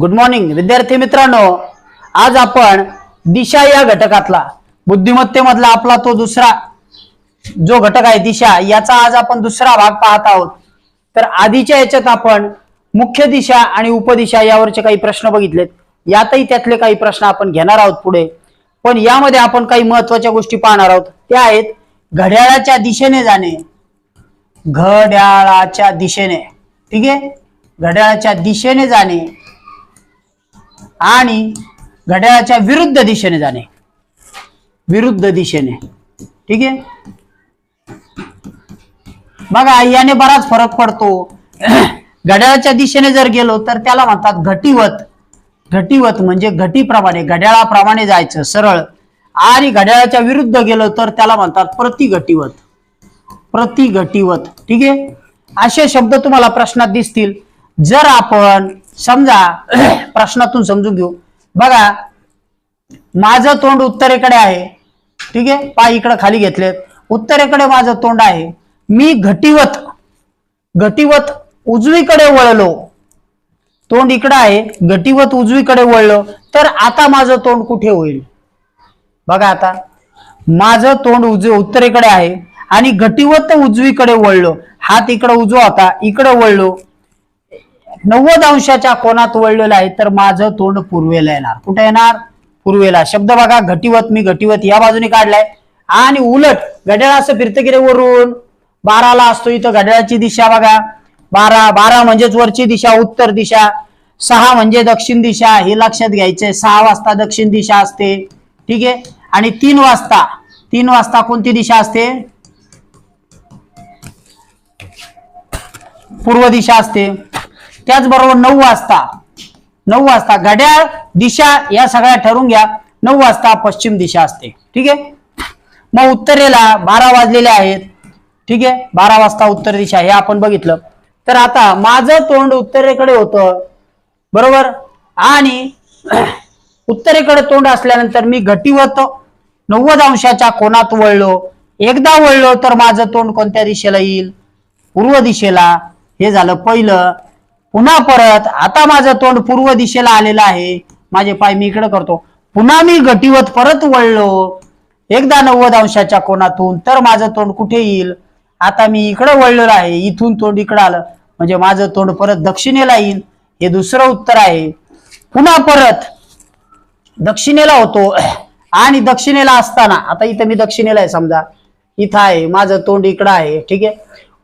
Good morning विद्यार्थी मित्रांनो. आज आपण दिशा या घटकातला बुद्धिमत्तेमधला आपला तो दुसरा जो घटक आहे दिशा याचा आज आपण दुसरा भाग पाहत आहोत. तर आधीच्या याच्यात आपण मुख्य दिशा आणि उपदिशा यावरचे काही प्रश्न बघितलेत. यातही त्यातले काही प्रश्न आपण घेणार आहोत पुढे. पण यामध्ये आपण काही महत्त्वाच्या गोष्टी पाहणार आहोत. त्या आहेत घड्याळाच्या दिशेने जाणे. घड्याळाच्या दिशेने. ठीक आहे? घड्याळाच्या दिशेने जाणे. आणि घड्याळाच्या विरुद्ध दिशेने जाणे. विरुद्ध दिशेने. ठीक आहे? बघा याने बराच फरक पडतो. घड्याळाच्या दिशेने जर गेलो तर त्याला म्हणतात घटीवत. घटीवत म्हणजे घटीप्रमाणे घड्याळाप्रमाणे जायचं सरळ. आणि घड्याळाच्या विरुद्ध गेलो तर त्याला म्हणतात प्रतिघटीवत. प्रतिघटीवत. ठीक आहे? असे शब्द तुम्हाला प्रश्नात दिसतील. जर आपण समजा प्रश्नातून समजून घेऊ. बघा माझं तोंड उत्तरेकडे आहे. ठीक आहे? पाय इकडे खाली घेतलेत. उत्तरेकडे माझं तोंड आहे. मी घटिवत घटिवत उजवीकडे वळलो. तोंड इकडे आहे घटिवत उजवीकडे वळलो. तर आता माझं तोंड कुठे होईल? बघा आता. माझं तोंड उज उत्तरेकडे आहे आणि घटिवत उजवीकडे वळलो. हात इकडे उजवा होता इकडे वळलो. नव्वद अंशाच्या कोणात वळलेलं आहे तर माझं तोंड पूर्वेला येणार. कुठे येणार? पूर्वेला. शब्द बघा घटीवत मी घटीवत या बाजूने काढलाय. आणि उलट घड्याळ असं फिरतं की रे वरून? बाराला असतो इथं घड्याळाची दिशा बघा. बारा बारा म्हणजेच वरची दिशा उत्तर दिशा. सहा म्हणजे दक्षिण दिशा. हे लक्षात घ्यायचंय. सहा वाजता दक्षिण दिशा असते. ठीक आहे? आणि तीन वाजता तीन वाजता कोणती दिशा असते? पूर्व दिशा असते. त्याचबरोबर नऊ वाजता नऊ वाजता घड्याळ दिशा या सगळ्या ठरवून घ्या. नऊ वाजता पश्चिम दिशा असते. ठीक आहे? मग उत्तरेला बारा वाजलेले आहेत. ठीक आहे? बारा वाजता उत्तर दिशा हे आपण बघितलं. तर आता माझं तोंड उत्तरेकडे होतं. बरोबर? आणि उत्तरेकडे तोंड असल्यानंतर मी घटीवत नव्वद अंशाच्या कोणात वळलो. एकदा वळलो तर माझं तोंड कोणत्या दिशेला येईल? पूर्व दिशेला. हे झालं पहिलं. पुन्हा परत आता माझं तोंड पूर्व दिशेला आलेलं आहे. माझे पाय मी इकडे करतो. पुन्हा मी गटीवत परत वळलो. एकदा नव्वद अंशाच्या कोणातून तर माझं तोंड कुठे येईल? आता मी इकडे वळलेलो आहे. इथून तोंड इकडं आलं. म्हणजे माझं तोंड परत दक्षिणेला येईल. हे दुसरं उत्तर आहे. पुन्हा परत दक्षिणेला होतो. आणि दक्षिणेला असताना आता इथं मी दक्षिणेला आहे समजा. इथं आहे. माझं तोंड इकडं आहे. ठीक आहे?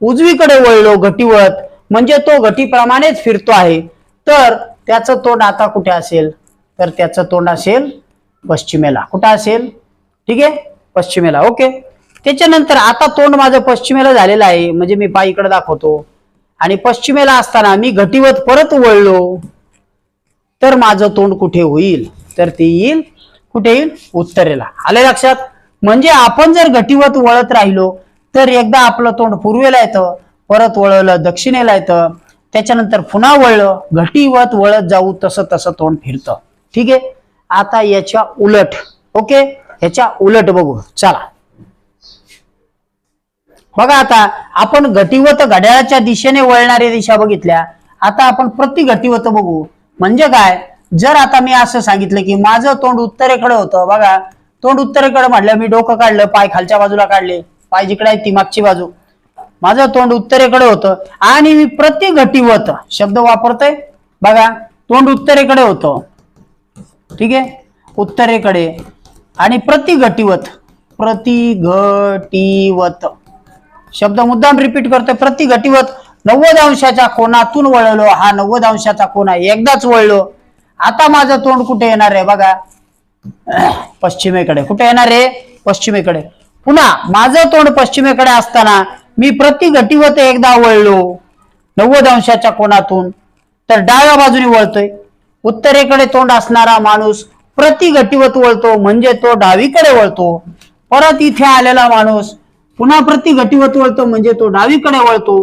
उजवीकडे वळलो घटीवत म्हणजे तो घटीप्रमाणेच फिरतो आहे. तर त्याचं तोंड आता कुठे असेल? तर त्याचं तोंड असेल पश्चिमेला. कुठं असेल? ठीक आहे? पश्चिमेला. ओके. त्याच्यानंतर आता तोंड माझं पश्चिमेला झालेलं आहे. म्हणजे मी पाय इकडे दाखवतो. आणि पश्चिमेला असताना मी घटीवत परत वळलो. तर माझं तोंड कुठे होईल? तर ते येईल कुठे येईल? उत्तरेला. आले लक्षात? म्हणजे आपण जर घटीवत वळत राहिलो तर एकदा आपलं तोंड पूर्वेला येतं. परत वळवलं दक्षिणेला येतं त्याच्यानंतर पुन्हा वळलं घटीवत वळत जाऊ तसं तसं तोंड फिरतं. ठीक आहे? आता याच्या उलट ओके? याच्या उलट बघू चला. बघा आता आपण घटीवत घड्याळाच्या दिशेने वळणाऱ्या दिशा बघितल्या. आता आपण प्रति घटीवत बघू. म्हणजे काय? जर आता मी असं सांगितलं की माझं तोंड उत्तरेकडे होतं बघा. तोंड उत्तरेकडे म्हटलं मी डोकं काढलं पाय खालच्या बाजूला काढले. पाय जिकडे आहे ती मागची बाजू. माझं तोंड उत्तरेकडे होतं आणि मी प्रति घटीवत शब्द वापरतोय. बघा तोंड उत्तरेकडे होतं. ठीक आहे? उत्तरेकडे आणि प्रति घटीवत प्रति शब्द मुद्दाम रिपीट करतोय. प्रति घटीवत नव्वद अंशाच्या कोणातून वळलो. हा नव्वद अंशाचा कोण आहे एकदाच वळलो. आता माझं तोंड कुठे येणार आहे? बघा. पश्चिमेकडे. कुठे येणार आहे? पश्चिमेकडे. पुन्हा माझं तोंड पश्चिमेकडे असताना मी प्रति घटीवत एकदा वळलो. नव्वद अंशाच्या कोणातून तर डाव्या बाजूने वळतोय. उत्तरेकडे तोंड असणारा माणूस प्रति घटीवत वळतो म्हणजे तो डावीकडे वळतो. परत इथे आलेला माणूस पुन्हा प्रति घटीवत वळतो म्हणजे तो डावीकडे वळतो.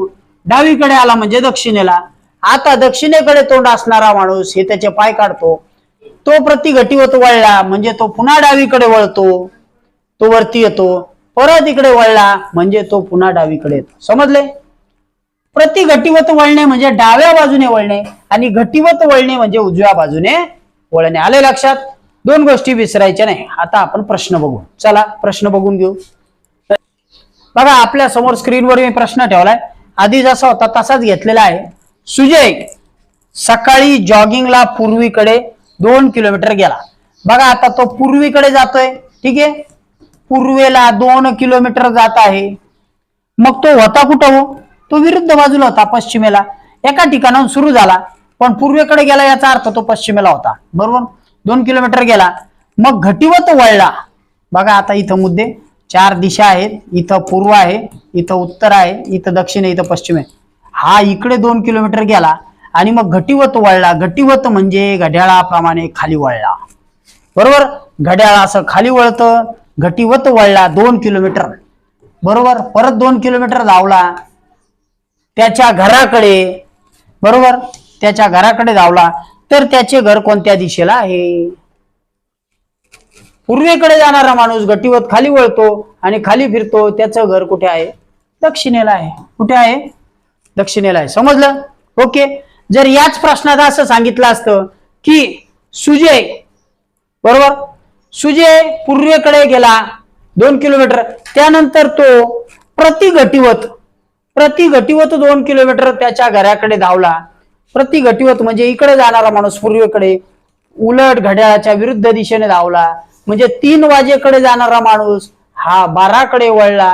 डावीकडे आला म्हणजे दक्षिणेला. आता दक्षिणेकडे तोंड असणारा माणूस हे त्याचे पाय काढतो. तो प्रति घटीवत वळला म्हणजे तो पुन्हा डावीकडे वळतो. तो वरती येतो. परत इकडे वळला म्हणजे तो पुन्हा डावीकडे येतो. समजले? प्रति घटीवत वळणे म्हणजे डाव्या बाजूने वळणे आणि घटीवत वळणे म्हणजे उजव्या बाजूने वळणे. आले लक्षात? दोन गोष्टी विसरायच्या नाही. आता आपण प्रश्न बघू. चला प्रश्न बघून घेऊ. बघा आपल्यासमोर स्क्रीनवर मी प्रश्न ठेवलाय. आधी जसा होता तसाच घेतलेला आहे. सुजय सकाळी जॉगिंगला पूर्वीकडे दोन किलोमीटर गेला. बघा आता तो पूर्वीकडे जातोय. ठीक आहे? पूर्वेला दोन किलोमीटर जात आहे. मग तो होता कुठं हो? तो विरुद्ध बाजूला होता पश्चिमेला. एका ठिकाणाहून सुरू झाला. पण पूर्वेकडे गेला याचा अर्थ तो पश्चिमेला होता. बरोबर? दोन किलोमीटर गेला. मग घटीवत वळला. बघा आता इथं मुद्दे. चार दिशा आहेत. इथं पूर्व आहे. इथं उत्तर आहे. इथं दक्षिण आहे. इथं पश्चिम आहे. हा इकडे दोन किलोमीटर गेला आणि मग घटीवत वळला. घटीवत म्हणजे घड्याळाप्रमाणे खाली वळला. बरोबर? घड्याळ असं खाली वळतं. घटीवत वळला दोन किलोमीटर. बरोबर? परत दोन किलोमीटर धावला. त्याच्या घराकडे बरोबर? त्याच्या घराकडे धावला. तर त्याचे घर कोणत्या दिशेला आहे? पूर्वेकडे जाणारा माणूस गटीवत खाली वळतो आणि खाली फिरतो. त्याचं घर कुठे आहे? दक्षिणेला आहे. कुठे आहे? दक्षिणेला आहे. समजलं? ओके. जर याच प्रश्नात असं सांगितलं असतं की सुजय बरोबर? सुजय पूर्वेकडे गेला दोन किलोमीटर. त्यानंतर तो प्रति प्रतिघटिवत प्रति घटीवत दोन किलोमीटर त्याच्या घराकडे धावला. प्रतिघटिवत म्हणजे इकडे जाणारा माणूस पूर्वेकडे उलट घड्याळाच्या विरुद्ध दिशेने धावला. म्हणजे तीन वाजेकडे जाणारा माणूस हा बाराकडे वळला.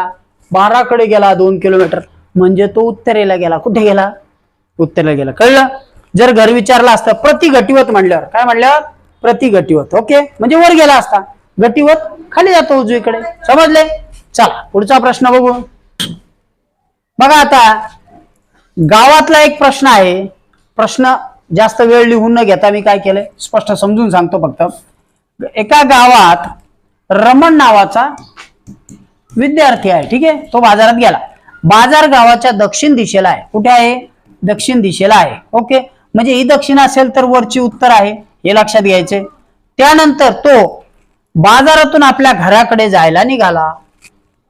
बाराकडे गेला दोन किलोमीटर. म्हणजे तो उत्तरेला गेला. कुठे गेला? उत्तरेला गेला. कळलं? जर घर विचारला असतं प्रति घटीवत म्हणल्यावर. काय म्हणल्यावर? प्रति गटीवत ओके? म्हणजे वर गेला असता. गटीवत खाली जातो उजवीकडे. समजले? चला पुढचा प्रश्न बघू. बघा आता गावातला एक प्रश्न आहे. प्रश्न जास्त वेळ लिहून न घेता मी काय केलंय? स्पष्ट समजून सांगतो फक्त. एका गावात रमण नावाचा विद्यार्थी आहे ठीक आहे? तो बाजारात गेला. बाजार गावाच्या दक्षिण दिशेला आहे. कुठे आहे? दक्षिण दिशेला आहे ओके? म्हणजे ही दक्षिण असेल तर वरची उत्तर आहे. हे लक्षात घ्यायचे. त्यानंतर तो बाजारातून आपल्या घराकडे जायला निघाला.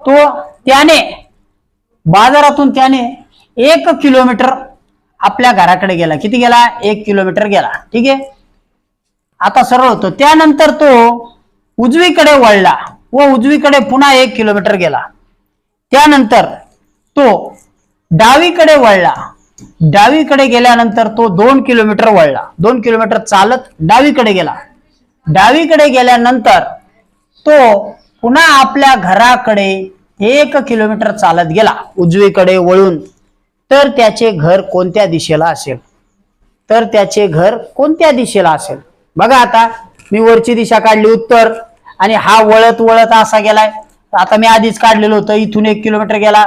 तो त्याने बाजारातून त्याने एक किलोमीटर आपल्या घराकडे गेला. किती गेला? एक किलोमीटर गेला. ठीक आहे? आता सरळ होतो. त्यानंतर तो उजवीकडे वळला व उजवीकडे पुन्हा एक किलोमीटर गेला. त्यानंतर तो डावीकडे वळला. डावीकडे गेल्यानंतर तो दोन किलोमीटर वळला. दोन किलोमीटर चालत डावीकडे गेला. डावीकडे गेल्यानंतर तो पुन्हा आपल्या घराकडे एक किलोमीटर चालत गेला. उजवीकडे वळून. तर त्याचे घर कोणत्या दिशेला असेल? तर त्याचे घर कोणत्या दिशेला असेल? बघा आता मी वरची दिशा काढली उत्तर आणि हा वळत वळत असा गेलाय. आता मी आधीच काढलेलं होतं इथून एक किलोमीटर गेला.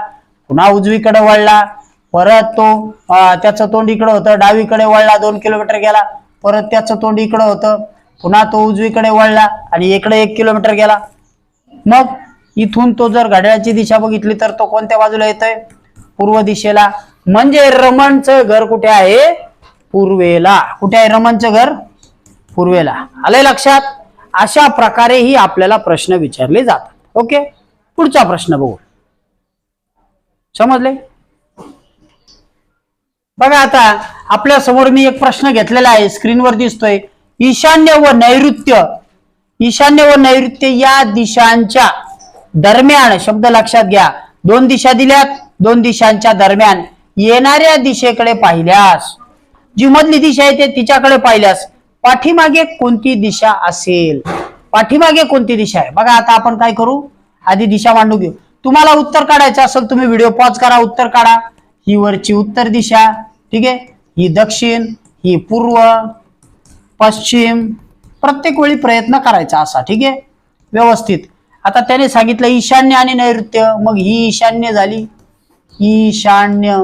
पुन्हा उजवीकडे वळला. परत तो त्याचं तोंड इकडं होतं. डावीकडे वळला दोन किलोमीटर गेला. परत त्याचं तोंड इकडं होतं. पुन्हा तो उजवीकडे वळला आणि इकडे एक किलोमीटर गेला. मग इथून तो जर घड्याळाची दिशा बघितली तर तो कोणत्या बाजूला येतोय? पूर्व दिशेला. म्हणजे रमणचं घर कुठे आहे? पूर्वेला. कुठे आहे रमणचं घर? पूर्वेला. आलंय लक्षात? अशा प्रकारेही आपल्याला प्रश्न विचारले जातात. ओके? पुढचा प्रश्न बघू. समजले? बघा आता आपल्यासमोर मी एक प्रश्न घेतलेला आहे स्क्रीनवर दिसतोय. ईशान्य व नैऋत्य ईशान्य व नैऋत्य या दिशांच्या दरम्यान शब्द लक्षात घ्या. दोन दिशा दिल्यात दोन दिशांच्या दरम्यान येणाऱ्या दिशेकडे पाहिल्यास जी मधली दिशा आहे ते तिच्याकडे पाहिल्यास पाठीमागे कोणती दिशा असेल? पाठीमागे कोणती दिशा आहे? बघा आता आपण काय करू? आधी दिशा मांडू घेऊ. तुम्हाला उत्तर काढायचं असेल तुम्ही व्हिडिओ पॉज करा उत्तर काढा. ही वरची उत्तर दिशा ठीक आहे? ही दक्षिण ही पूर्व पश्चिम प्रत्येक वेळी प्रयत्न करायचा असा ठीक आहे? व्यवस्थित. आता त्याने सांगितलं ईशान्य आणि नैऋत्य मग ही ईशान्य झाली. ईशान्य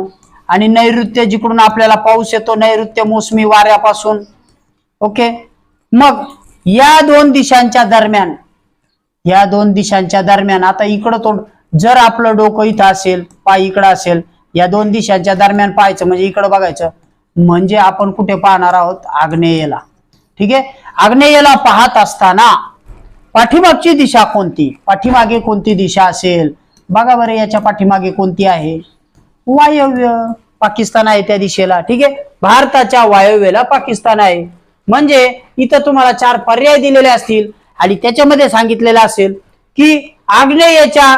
आणि नैऋत्य जिकडून आपल्याला पाऊस येतो नैऋत्य मोसमी वाऱ्यापासून ओके? मग या दोन दिशांच्या दरम्यान या दोन दिशांच्या दरम्यान आता इकडं तोंड जर आपलं डोकं इथं असेल पाय इकडं असेल या दोन दिशांच्या दरम्यान पाहायचं म्हणजे इकडं बघायचं. म्हणजे आपण कुठे पाहणार आहोत? आग्नेयेला. ठीक आहे? आग्नेयेला पाहत असताना पाठीमागची दिशा कोणती? पाठीमागे कोणती दिशा असेल? बघा बरं याच्या पाठीमागे कोणती आहे? वायव्य. पाकिस्तान आहे त्या दिशेला. ठीक आहे? भारताच्या वायव्येला पाकिस्तान आहे. म्हणजे इथं तुम्हाला चार पर्याय दिलेले असतील आणि त्याच्यामध्ये सांगितलेलं असेल की आग्नेयच्या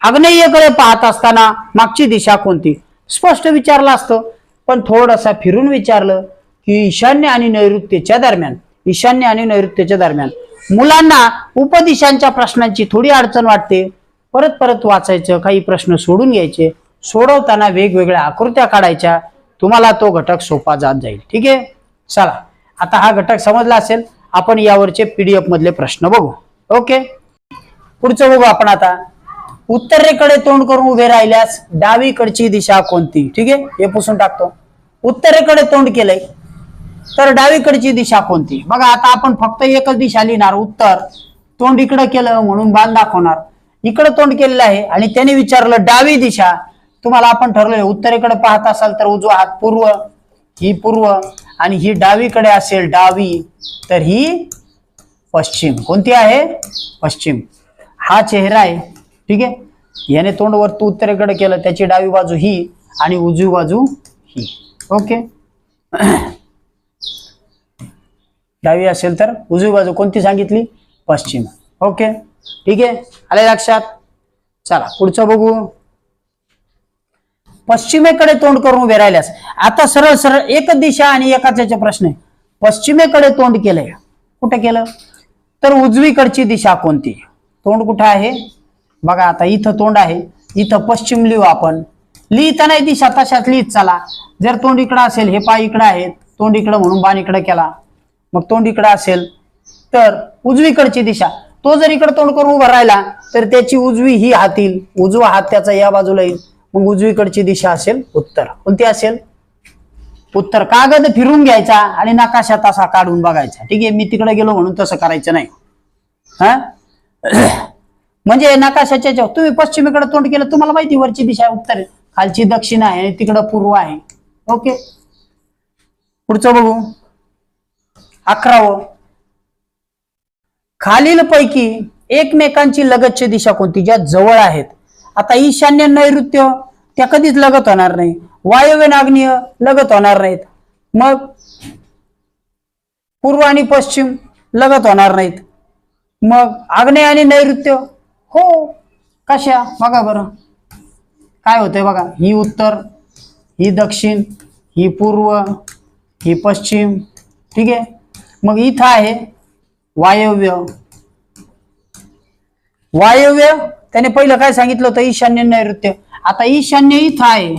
आग्नेयेकडे पाहत असताना मागची दिशा कोणती? स्पष्ट विचारलं असतं. पण थोडंसं फिरून विचारलं की ईशान्य आणि नैऋत्येच्या दरम्यान ईशान्य आणि नैऋत्येच्या दरम्यान. मुलांना उपदिशांच्या प्रश्नांची थोडी अडचण वाटते. परत परत वाचायचं काही प्रश्न सोडून घ्यायचे. सोडवताना वेगवेगळ्या आकृत्या काढायच्या. तुम्हाला तो घटक सोपा जात जाईल. ठीक आहे? चला. आता हा घटक समजला असेल. आपण यावरचे पीडीएफ मधले प्रश्न बघू. ओके? पुढचं बघू आपण आता. उत्तरेकडे तोंड करून उभे राहिल्यास डावीकडची दिशा कोणती? ठीक आहे? हे पुसून टाकतो. उत्तरेकडे तोंड केलंय तर डावीकडची दिशा कोणती? बघा आता आपण फक्त एकच दिशा लिहिणार उत्तर. तोंड इकडं केलं म्हणून बाण दाखवणार. इकडं तोंड केलेलं आहे आणि त्याने विचारलं डावी दिशा. तुम्हाला आपण ठरलोय उत्तरेकडे पाहत असाल तर उजवा हात पूर्व ही पूर्व आणि ही डावीकडे असेल डावी तर ही पश्चिम. कोणती आहे? पश्चिम. हा चेहरा आहे. ठीक आहे? याने तोंड वरतू उत्तरेकडे केलं त्याची डावी बाजू ही आणि उजवी बाजू ही. ओके? डावी असेल तर उजवी बाजू कोणती सांगितली? पश्चिम. ओके? ठीक आहे? आले लक्षात? चला पुढचं बघू. पश्चिमेकडे तोंड करून उभे राहिल्यास. आता सरळ सरळ एकच दिशा आणि एकाच याचे प्रश्न आहे. पश्चिमेकडे तोंड केलंय. कुठे केलं? तर उजवीकडची दिशा कोणती? तोंड कुठं आहे? बघा आता इथं तोंड आहे. इथं पश्चिम लिहू आपण. लिहिताना दिशा तशाच लिहित चला. जर तोंड इकडं असेल हे पाय इकडं आहेत. तोंड इकडं म्हणून बाण इकडं केला. मग तोंड इकडं असेल तर उजवीकडची दिशा. तो जर इकडं तोंड करून उभा राहिला तर त्याची उजवी ही हातील. उजवा हात त्याचा या बाजूला येईल. मग उजवीकडची दिशा असेल उत्तर. कोणती असेल? उत्तर. कागद फिरून घ्यायचा आणि नकाशा तसा काढून बघायचा. ठीक आहे? मी तिकडे गेलो म्हणून तसं करायचं नाही. हा? म्हणजे नकाशाच्या जेव्हा तुम्ही पश्चिमेकडे तोंड केलं तुम्हाला माहिती वरची दिशा आहे उत्तर आहे. खालची दक्षिण आहे आणि तिकडं पूर्व आहे. ओके. पुढचं बघू. अकरावं. खालील पैकी एकमेकांची लगतची दिशा कोणती? ज्या जवळ आहेत. आता ईशान्य नैऋत्य त्या कधीच लगत होणार नाही. वायव्य आग्नेय लगत होणार नाहीत. मग पूर्व आणि पश्चिम लगत होणार नाहीत. मग आग्नेय आणि नैऋत्य हो. कशा? बघा बरं. काय होतंय बघा. ही उत्तर ही दक्षिण ही पूर्व ही पश्चिम. ठीक आहे? मग इथं आहे वायव्य. वायव्य त्याने पहिलं काय सांगितलं होतं? ईशान्य नैऋत्य. आता ईशान्य इथं आहे.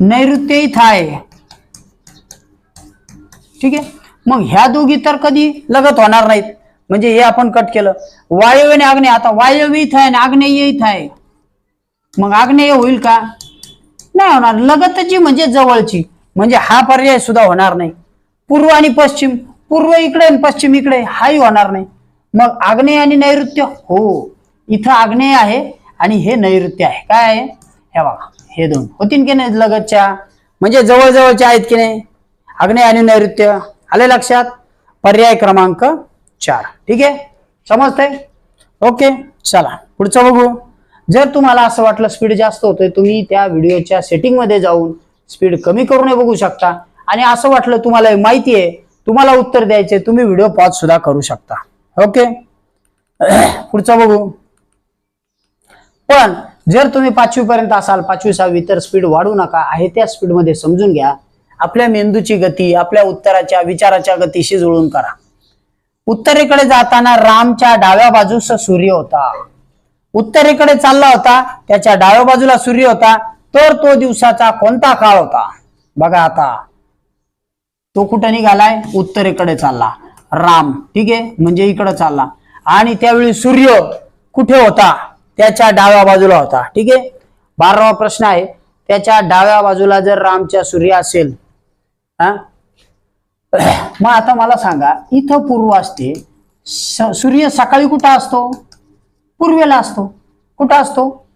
नैऋत्य इथं आहे. ठीक आहे? मग ह्या दोघी तर कधी लगत होणार नाहीत. म्हणजे हे आपण कट केलं. वायव्य आणि आग्नेय. आता वायव्य इथं आहे आणि आग्नेय इथं आहे. मग आग्नेय होईल का? नाही होणार. लगतची म्हणजे जवळची. म्हणजे हा पर्याय सुद्धा होणार नाही. पूर्व आणि पश्चिम. पूर्व इकडे आणि पश्चिम इकडे. हाही होणार नाही. मग आग्नेय आणि नैऋत्य? हो. इथं आग्नेय आहे आणि हे नैऋत्य आहे. काय आहे? हे बघा. हे दोन. होतीन की नाही लगतच्या? म्हणजे जवळजवळच्या आहेत की नाही? आग्नेय आणि नैऋत्य. आले लक्षात? पर्याय क्रमांक चार. ठीक आहे? समजतंय? ओके चला. पुढचं बघू. जर तुम्हाला असं वाटलं स्पीड जास्त होतोय तुम्ही त्या व्हिडिओच्या सेटिंगमध्ये जाऊन स्पीड कमी करून बघू शकता. आणि असं वाटलं तुम्हाला माहिती आहे तुम्हाला उत्तर द्यायचे तुम्ही व्हिडिओ पॉज सुद्धा करू शकता. ओके? पुढचं बघू. पण जर तुम्ही पाचवी पर्यंत असाल पाचवी सहावी तर स्पीड वाढू नका. आहे त्या स्पीडमध्ये समजून घ्या. आपल्या मेंदूची गती आपल्या उत्तराच्या विचाराच्या गतीशी जुळून करा. उत्तरेकडे जाताना रामच्या डाव्या बाजूस सूर्य होता. उत्तरेकडे चालला होता त्याच्या डाव्या बाजूला सूर्य होता तर तो दिवसाचा कोणता काळ होता? बघा आता. तो कुठं निघालाय? उत्तरेकडे चालला. राम ठीक आहे? म्हणजे इकडे चालला. आणि त्यावेळी सूर्य कुठे होता? त्याच्या डाव्या बाजूला होता ठीक आहे? बारावा प्रश्न आहे. त्याच्या डाव्या बाजूला जर रामच्या सूर्य असेल हा मग आता मला सांगा इथं पूर्व असते स- सूर्य सकाळी कुठं असतो? पूर्वेला असतो. कुठं असतो?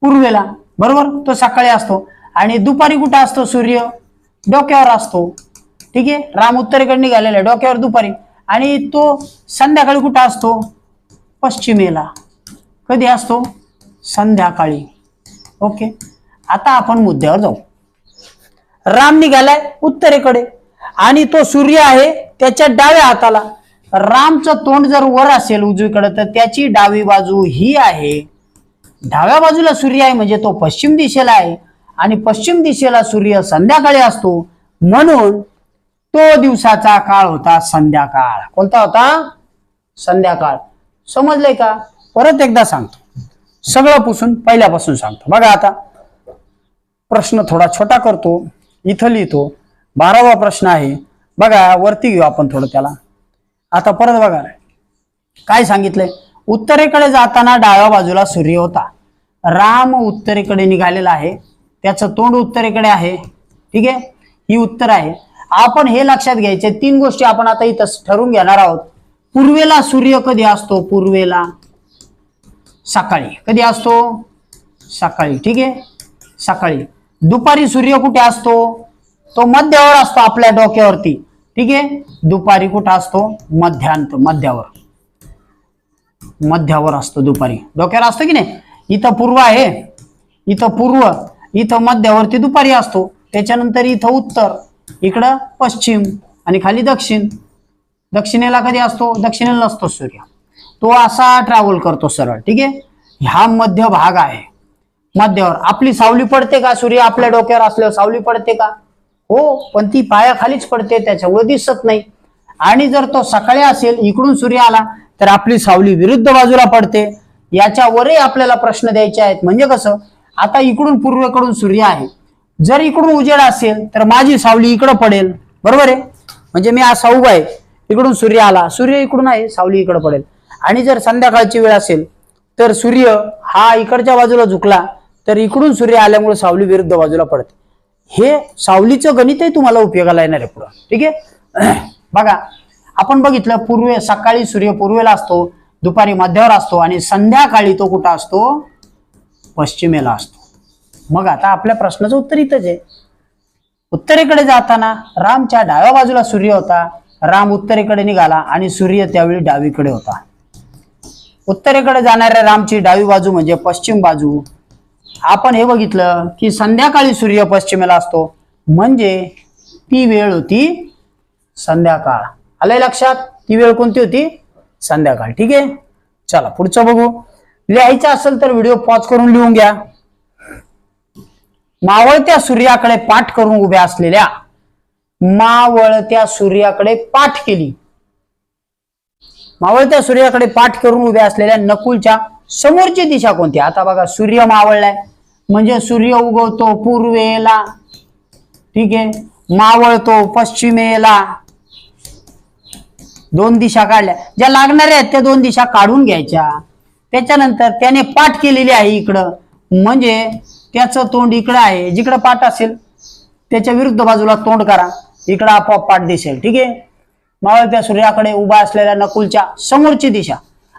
पूर्वेला. बरोबर? तो सकाळी असतो. आणि दुपारी कुठं असतो सूर्य? डोक्यावर असतो. ठीक आहे? राम उत्तरेकडे निघालेला आहे, डोक्यावर दुपारी. आणि तो संध्याकाळी कुठं असतो? पश्चिमेला. कधी असतो? संध्याकाळी. ओके? आता आपण मुद्द्यावर जाऊ. राम निघालाय उत्तरेकडे. आणि तो सूर्य आहे त्याच्या डाव्या हाताला. रामचं तोंड जर वर असेल उजवीकडे तर त्याची डावी बाजू ही आहे. डाव्या बाजूला सूर्य आहे म्हणजे तो पश्चिम दिशेला आहे. आणि पश्चिम दिशेला सूर्य संध्याकाळी असतो. म्हणून तो दिवसाचा काळ होता संध्याकाळ. कोणता होता? संध्याकाळ. समजलंय का? परत एकदा सांगतो. सगळं पुसून पहिल्यापासून सांगतो. बघा आता. प्रश्न थोडा छोटा करतो. इथं लिहितो. बारावा प्रश्न आहे. बघा वरती घेऊ आपण थोडं त्याला. आता परत बघा. काय सांगितलंय? उत्तरेकडे जाताना डाव्या बाजूला सूर्य होता. राम उत्तरेकडे निघालेला आहे. त्याचं तोंड उत्तरेकडे आहे. ठीक आहे? ही उत्तर आहे. आपण हे लक्षात घ्यायचे. तीन गोष्टी आपण आता इथं ठरवून घेणार आहोत. पूर्वेला सूर्य कधी असतो? पूर्वेला सकाळी. कधी असतो? सकाळी. ठीक आहे? सकाळी. दुपारी सूर्य कुठे असतो? तो मध्यावर असतो आपल्या डोक्यावरती. ठीक आहे? दुपारी कुठं असतो? मध्यांत मध्यावर. मध्यावर असतो दुपारी. डोक्यावर असतो की नाही? इथं पूर्व आहे. इथं पूर्व इथं मध्यावरती दुपारी असतो. त्याच्यानंतर इथं उत्तर इकडं पश्चिम आणि खाली दक्षिण. दक्षिणेला कधी असतो? दक्षिणेला नसतो सूर्य. तो असा ट्रॅव्हल करतो सरळ. ठीक आहे? हा मध्य भाग आहे. मध्यावर. आपली सावली पडते का सूर्य? आपल्या डोक्यावर असल्यावर सावली पडते का? हो पण ती पायाखालीच पडते त्याच्यामुळे दिसत नाही. आणि जर तो सकाळी असेल इकडून सूर्य आला तर आपली सावली विरुद्ध बाजूला पडते. याच्यावरही आपल्याला प्रश्न द्यायचे आहेत. म्हणजे कसं? आता इकडून पूर्वेकडून सूर्य आहे. जर इकडून उजेड असेल तर माझी सावली इकडं पडेल. बरोबर आहे? म्हणजे मी असा उभा आहे. इकडून सूर्य आला. सूर्य इकडून आहे सावली इकडं पडेल. आणि जर संध्याकाळची वेळ असेल तर सूर्य हा इकडच्या बाजूला झुकला तर इकडून सूर्य आल्यामुळे सावली विरुद्ध बाजूला पडते. हे सावलीचं गणितही तुम्हाला उपयोगाला येणार आहे पुढं. ठीक आहे? बघा आपण बघितलं पूर्वे सकाळी सूर्य पूर्वेला असतो दुपारी मध्यावर असतो आणि संध्याकाळी तो कुठं असतो? पश्चिमेला असतो. मग आता आपल्या प्रश्नाचं उत्तर इथंच आहे. उत्तरेकडे जाताना रामच्या डाव्या बाजूला सूर्य होता राम उत्तरेकडे निघाला आणि सूर्य त्यावेळी डावीकडे होता. उत्तरेकडे जाणाऱ्या रामची डावी बाजू म्हणजे पश्चिम बाजू आपण हे बघितलं की संध्याकाळी सूर्य पश्चिमेला असतो. म्हणजे ती वेळ होती संध्याकाळ. आलंय लक्षात? ती वेळ कोणती होती? संध्याकाळ. ठीक आहे? चला पुढचं बघू. लिहायचं असेल तर व्हिडिओ पॉज करून लिहून घ्या. मावळत्या सूर्याकडे पाठ करून उभ्या असलेल्या मावळत्या सूर्याकडे पाठ केली. मावळत्या सूर्याकडे पाठ करून उभ्या असलेल्या नकुलच्या समोरची दिशा कोणती? आता बघा सूर्य मावळलाय. म्हणजे सूर्य उगवतो पूर्वेला. ठीक आहे? मावळतो पश्चिमेला. दोन दिशा काढल्या. ज्या लागणाऱ्या आहेत त्या दोन दिशा काढून घ्यायच्या. त्याच्यानंतर त्याने पाठ केलेली आहे इकडं. म्हणजे त्याचं तोंड इकडं आहे. जिकडं पाठ असेल त्याच्या विरुद्ध बाजूला तोंड करा. इकडं आपोआप पाठ दिसेल. ठीक आहे? मावळत्या सूर्याकडे उभा असलेल्या नकुलच्या समोरची दिशा.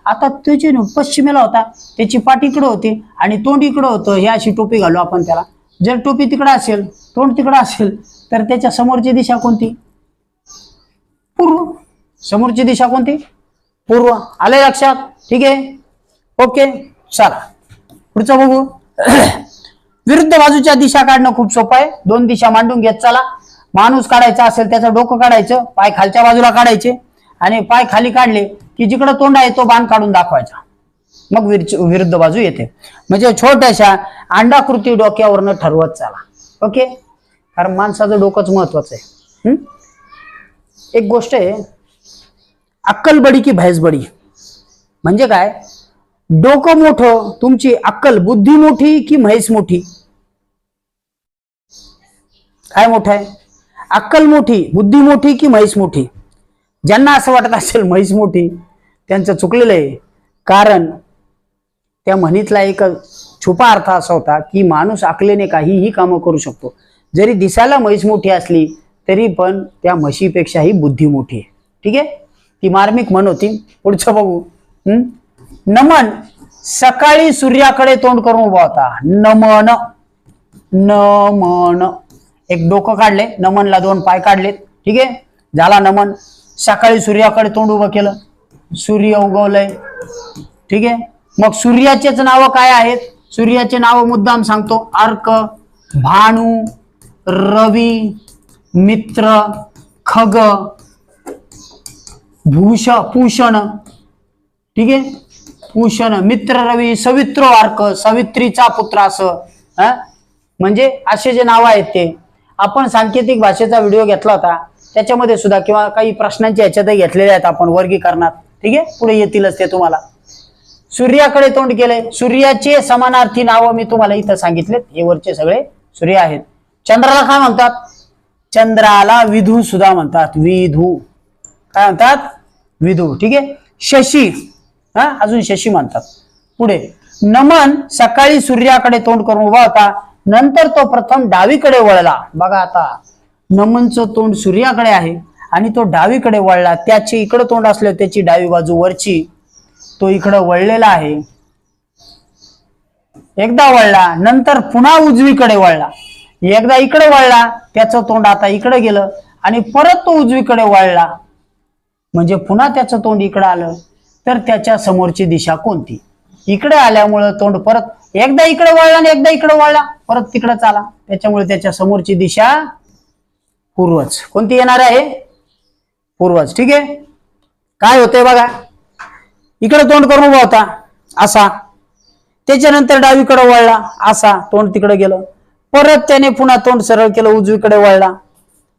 आता त्याची पश्चिमेला होता त्याची पाठ इकडं होती आणि तोंड इकडं होतं हे अशी टोपी घालू आपण त्याला. जर टोपी तिकडं असेल तोंड तिकडं असेल तर त्याच्या समोरची दिशा कोणती? पूर्व. समोरची दिशा कोणती? पूर्व. आले लक्षात? ठीक आहे? ओके चला. पुढचं बघू. विरुद्ध बाजूच्या दिशा काढणं खूप सोपं आहे. दोन दिशा मांडून घेत चला. माणूस काढायचा असेल त्याचं डोकं काढायचं पाय खालच्या बाजूला काढायचे. आणि पाय खाली काढले की जिकडं तोंड आहे तो बाण काढून दाखवायचा. मग विरुद्ध बाजू येते. म्हणजे छोट्याशा अंडाकृती डोक्यावरनं ठरवत चला. ओके? कारण माणसाचं डोकंच महत्वाचं आहे. हम्म? एक गोष्ट आहे अक्कल बडी की भैस बडी म्हणजे काय? डोकं मोठं तुमची अक्कल बुद्धी मोठी की म्हैस मोठी? काय मोठं आहे? अक्कल मोठी बुद्धी मोठी की म्हैस मोठी? ज्यांना असं वाटत असेल म्हैस मोठी त्यांचं चुकलेलं आहे. कारण त्या म्हणीतला एक छुपा अर्थ असा होता की माणूस आकलेने काहीही कामं करू शकतो. जरी दिसायला म्हैस मोठी असली तरी पण त्या म्हशीपेक्षाही बुद्धी मोठी आहे. ठीक आहे? ती मार्मिक म्हण होती. पुढचं बघू. हम्म? नमन. सकाळी सूर्याकडे तोंड करून उभा होता. नमन. नमन. एक डोकं काढले. नमनला दोन पाय काढलेत. ठीक आहे? झाला नमन. सकाळी सूर्याकडे तोंड उभं केलं. सूर्य उगवलंय. ठीक आहे? मग सूर्याचेच नावं काय आहेत? सूर्याचे नाव मुद्दाम सांगतो. अर्क भानू रवी मित्र खग भूष पूषण. ठीक आहे? पूषण मित्र रवी सवित्रो अर्क सवित्रीचा पुत्र असं. हा? म्हणजे असे जे नाव आहेत ते. आपण सांकेतिक भाषेचा व्हिडिओ घेतला होता. त्याच्यामध्ये सुद्धा किंवा काही प्रश्नांच्या याच्यातही घेतलेले आहेत आपण वर्गीकरणात. ठीक आहे? पुढे येतीलच ते तुम्हाला. सूर्याकडे तोंड केलंय. सूर्याचे समानार्थी नावं मी तुम्हाला इथं सांगितलेत. हे वरचे सगळे सूर्य आहेत. चंद्राला काय म्हणतात? चंद्राला विधू सुद्धा म्हणतात. विधू. काय म्हणतात? विधू. ठीक आहे? शशी. हा? अजून शशी म्हणतात. पुढे. नमन सकाळी सूर्याकडे तोंड करून उभा होता. नंतर तो प्रथम डावीकडे वळला. बघा आता. नमनचं तोंड सूर्याकडे आहे आणि तो डावीकडे वळला. त्याची इकडं तोंड असलं त्याची डावी बाजू वरची. तो इकडं वळलेला आहे. एकदा वळला नंतर पुन्हा उजवीकडे वळला. एकदा इकडे वळला त्याचं तोंड आता इकडे गेलं आणि परत तो उजवीकडे वळला. म्हणजे पुन्हा त्याचं तोंड इकडे आलं. तर त्याच्या समोरची दिशा कोणती? इकडे आल्यामुळं तोंड परत एकदा इकडे वळला आणि एकदा इकडे वळला परत तिकडे चाला. त्याच्यामुळे त्याच्या समोरची दिशा पूर्वज. कोणती येणार आहे? पूर्वज. ठीक आहे? काय होते बघा? इकडे तोंड करून उभा होता. असा. त्याच्यानंतर डावीकडे वळला. असा. तोंड तिकडे गेलं. परत त्याने पुन्हा तोंड सरळ केलं. उजवीकडे वळला.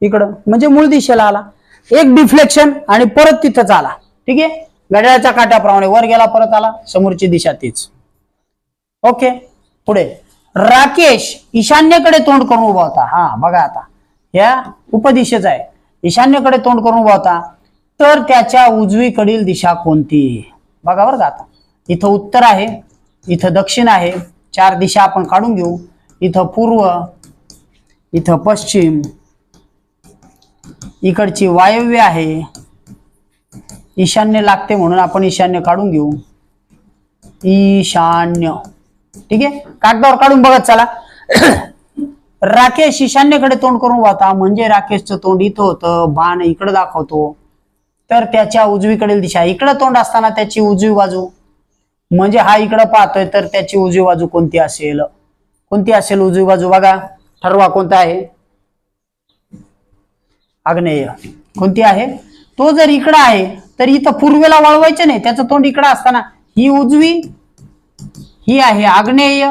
इकडं. म्हणजे मूळ दिशेला आला. एक डिफ्लेक्शन आणि परत तिथंच आला. ठीक आहे? घड्याळाच्या काट्याप्रमाणे वर गेला परत आला. समोरची दिशा तीच. ओके? पुढे. राकेश ईशान्येकडे तोंड करून उभा होता. हा बघा आता. या उपदिशेचा आहे. ईशान्येकडे तोंड करून उभा होता. तर त्याच्या उजवीकडील दिशा कोणती? बघा बरं का आता. इथं उत्तर आहे इथं दक्षिण आहे. चार दिशा आपण काढून घेऊ. इथं पूर्व इथं पश्चिम इकडची वायव्य आहे. ईशान्य लागते म्हणून आपण ईशान्य काढून घेऊ. ईशान्य. ठीक आहे? कागदावर काढून बघत चला. राकेश ईशान्येकडे तोंड करून वाहता. म्हणजे राकेशचं तोंड इथं होतं बाण इकडे दाखवतो. तर त्याच्या उजवीकडील दिशा. इकडं तोंड असताना त्याची उजवी बाजू. म्हणजे हा इकडं पाहतोय तर त्याची उजवी बाजू कोणती असेल? कोणती असेल उजवी बाजू? बघा ठरवा कोणता आहे? आग्नेय. कोणती आहे? तो जर इकडं आहे तर इथं पूर्वेला वळवायचं नाही. त्याचं तोंड इकडं असताना ही उजवी ही आहे आग्नेय.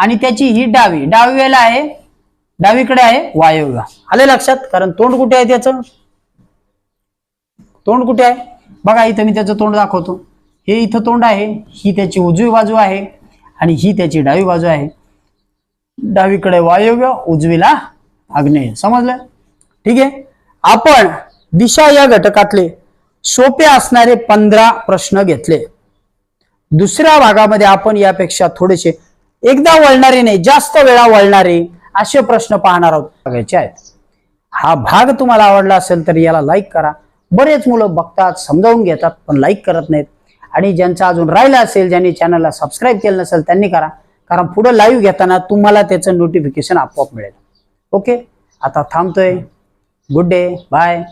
आणि त्याची ही डावी. डावीला आहे. डावीकडे आहे. वायव्य आले लक्षात? कारण तोंड कुठे आहे त्याचं? तोंड कुठे आहे? बघा इथं मी त्याचं तोंड दाखवतो. हे इथं तोंड आहे. ही त्याची उजवी बाजू आहे. आणि ही त्याची डावी बाजू आहे. डावीकडे वायव्य उजवीला आग्नेय. समजलं? ठीक आहे? आपण दिशा या घटकातले सोपे असणारे पंधरा प्रश्न घेतले. दुसऱ्या भागामध्ये आपण यापेक्षा थोडेसे एकदा वळणारे नाही जास्त वेळा वळणारे असे प्रश्न पाहणार आहोत. बघायचे आहेत. हा भाग तुम्हाला आवडला असेल तर याला लाईक करा. बरेच मुलं बघतात समजावून घेतात पण लाईक करत नाहीत. आणि ज्यांचा अजून राहिला असेल ज्यांनी चॅनलला सबस्क्राईब केलं नसेल त्यांनी करा. कारण पुढे लाईव्ह घेताना तुम्हाला त्याचं नोटिफिकेशन आपोआप मिळेल. ओके आता थांबतोय. Good day bye